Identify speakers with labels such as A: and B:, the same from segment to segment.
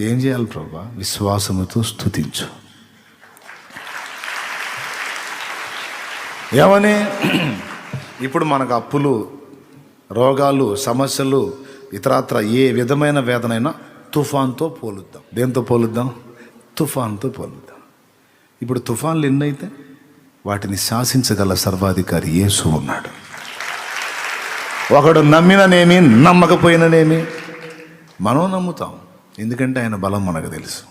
A: ఏం చేయాలి ప్రభా? విశ్వాసముతో స్థుతించు ఏమని? ఇప్పుడు మనకు అప్పులు రోగాలు సమస్యలు ఇతరత్ర ఏ విధమైన వేదనైనా తుఫాన్తో పోలుద్దాం. దేంతో పోలుద్దాం? తుఫాన్తో పోలుద్దాం. ఇప్పుడు తుఫాన్లు ఎన్నైతే వాటిని శాసించగల సర్వాధికారి యేసు ఉన్నాడు. ఒకడు నమ్మిననేమి నమ్మకపోయిననేమి మనం నమ్ముతాం. ఎందుకంటే ఆయన బలం మనకు తెలుసు.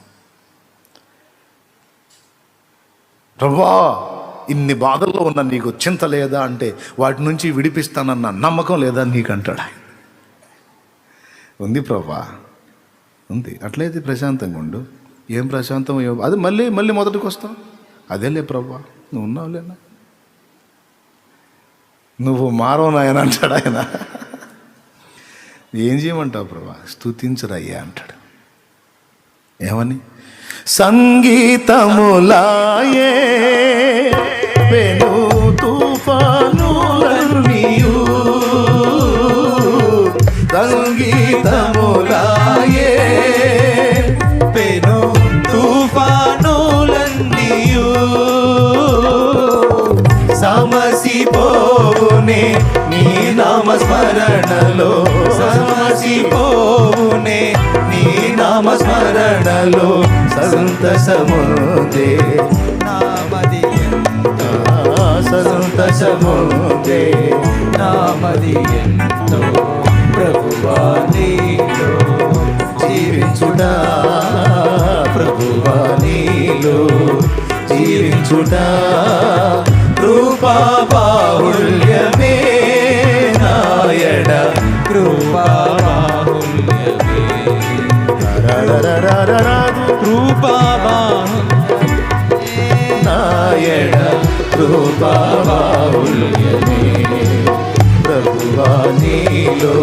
A: ప్రభా ఇన్ని బాధల్లో ఉన్న నీకు చింత లేదా అంటే వాటి నుంచి విడిపిస్తానన్న నమ్మకం లేదా నీకు అంటాడు ఆయన. ఉంది ప్రభా ఉంది. అట్లయితే ప్రశాంతంగా ఉండు. ఏం ప్రశాంతం అయ్యో అది మళ్ళీ మళ్ళీ మొదటికి వస్తాం అదేలే ప్రభా నువ్వు ఉన్నావులేనా నువ్వు మారవు నాయన అంటాడు ఆయన. ఏం చేయమంటావు ప్రభా? స్తుతించరయ్యా అంటాడు. ఏమని సంగీతములాయే పెను తుఫానులన్నీయు. సంగీతములాయే
B: పెను తుఫానులన్నీయు. సమసిపోవునే నీ నామస్మరణలో సమసిపో నామస్మరణలో
A: సంతసముదే
B: నామది
A: సంతసముదే
B: నామది ఎంతో ప్రభువా నీలో జీవించుటా ప్రభువా నీలో జీవించుటా. కృపా బాహుల్యమే
A: ప్రభువా నీలో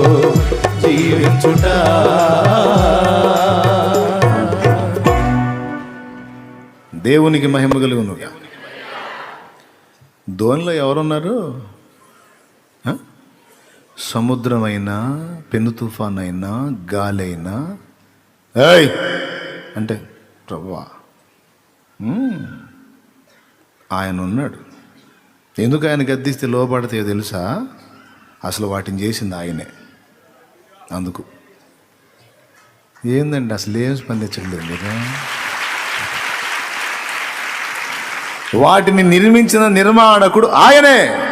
A: దేవునికి మహిమ కలుగును ధోనిలో ఎవరున్నారు సముద్రమైనా పెను తుఫాన్ అయినా ఏయ్! అంటే ప్రభువా. ఆయన ఉన్నాడు. ఎందుకు ఆయన గద్దిస్తే లోపడితే తెలుసా? అసలు వాటిని చేసింది ఆయనే. అందుకు. ఏందండి? అసలు ఏం స్పందించట్లేదు మీరు వాటిని నిర్మించిన నిర్మాణకుడు ఆయనే!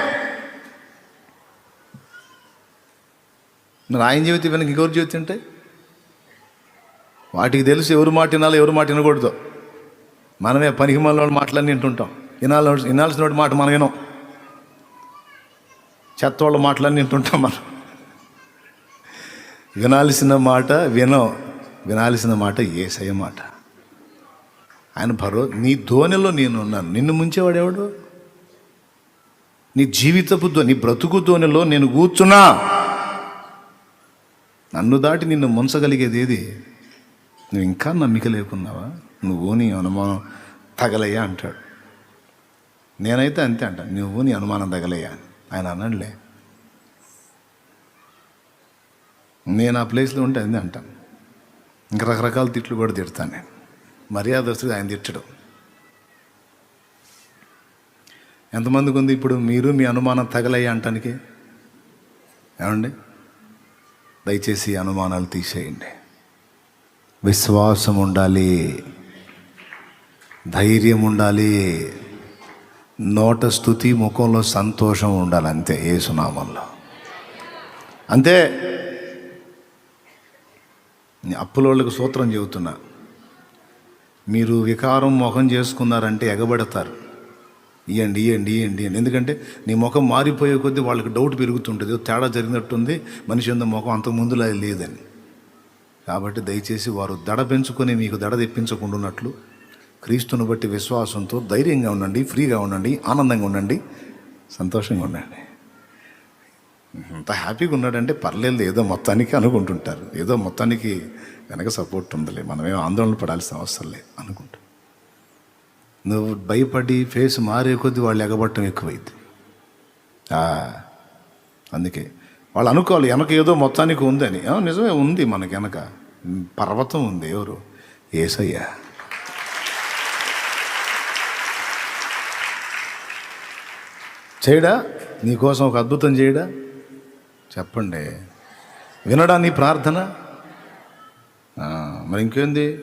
A: మరి ఆయన జీవితం వెనక ఇంకెవరు జీవితం ఉంటాయి? వాటికి తెలుసు ఎవరు మాట వినాలో ఎవరు మాట వినకూడదు. మనమే పనికి మన మాటలన్నీ వింటుంటాం. వినాల వినాల్సిన వాటి మాట మనం వినం. చెత్త వాళ్ళ మాటలన్నీ వింటుంటాం మనం. వినాల్సిన మాట వినం వినాల్సిన మాట ఏసయ మాట. ఆయన భరో నీ ధోనిలో నేను ఉన్నాను నిన్ను ముంచేవాడెవడు నీ జీవితపు ధో నీ బ్రతుకు ధోనిలో నేను కూర్చున్నా. నన్ను దాటి నిన్ను ముంచగలిగేది ఏది? నువ్వు ఇంకా నమ్మిక లేకున్నావా? నువ్వు నీ అనుమానం తగలయ్యా అంటాడు. నేనైతే అంతే అంట నువ్వు నీ అనుమానం తగలయ్యా అని. ఆయన అన్నాడులే. నేను ఆ ప్లేస్లో ఉంటే అంతే అంటాను ఇంకా రకరకాల తిట్లు కూడా తిడతాను నేను. మర్యాద వస్తుంది ఆయన తిట్టడం. ఎంతమందికి ఉంది ఇప్పుడు మీరు మీ అనుమానం తగలయ్యా అంటానికి? ఏమండి? దయచేసి అనుమానాలు తీసేయండి. విశ్వాసం ఉండాలి ధైర్యం ఉండాలి నోట స్థుతి ముఖంలో సంతోషం ఉండాలి అంతే ఏ సునామంలో అంతే అప్పులోళ్ళకి సూత్రం చెబుతున్నా మీరు వికారం ముఖం చేసుకున్నారంటే ఎగబడతారు. ఇవ్వండి ఇవ్వండి ఇవ్వండి ఇవ్వండి ఎందుకంటే నీ ముఖం మారిపోయే కొద్దీ వాళ్ళకి డౌట్ పెరుగుతుంటుంది తేడా జరిగినట్టుంది మనిషి అంత ముఖం అంత ముందులా లేదని. కాబట్టి దయచేసి వారు దడ పెంచుకొని మీకు దడ తెప్పించకుండా ఉన్నట్లు క్రీస్తుని బట్టి విశ్వాసంతో ధైర్యంగా ఉండండి ఫ్రీగా ఉండండి ఆనందంగా ఉండండి సంతోషంగా ఉండండి. అంత హ్యాపీగా ఉన్నాడంటే పర్లేదు ఏదో మొత్తానికి అనుకుంటుంటారు. ఏదో మొత్తానికి వెనక సపోర్ట్ ఉందిలే. మనమేం ఆందోళన పడాల్సిన అవసరం లేదు అనుకుంటా. నువ్వు భయపడి ఫేస్ మారే కొద్దీ వాళ్ళు ఎగబట్టడం ఎక్కువైంది అందుకే వాళ్ళు అనుకోవాలి వెనక ఏదో మొత్తానికి ఉందని. నిజమే ఉంది మనకి వెనక. పర్వతం ఉంది ఎవరు ఏసయ్యా. చేయడా? నీకోసం ఒక అద్భుతం చేయడా? చెప్పండి. వినడా నీ ప్రార్థన? మరి ఇంకేంది?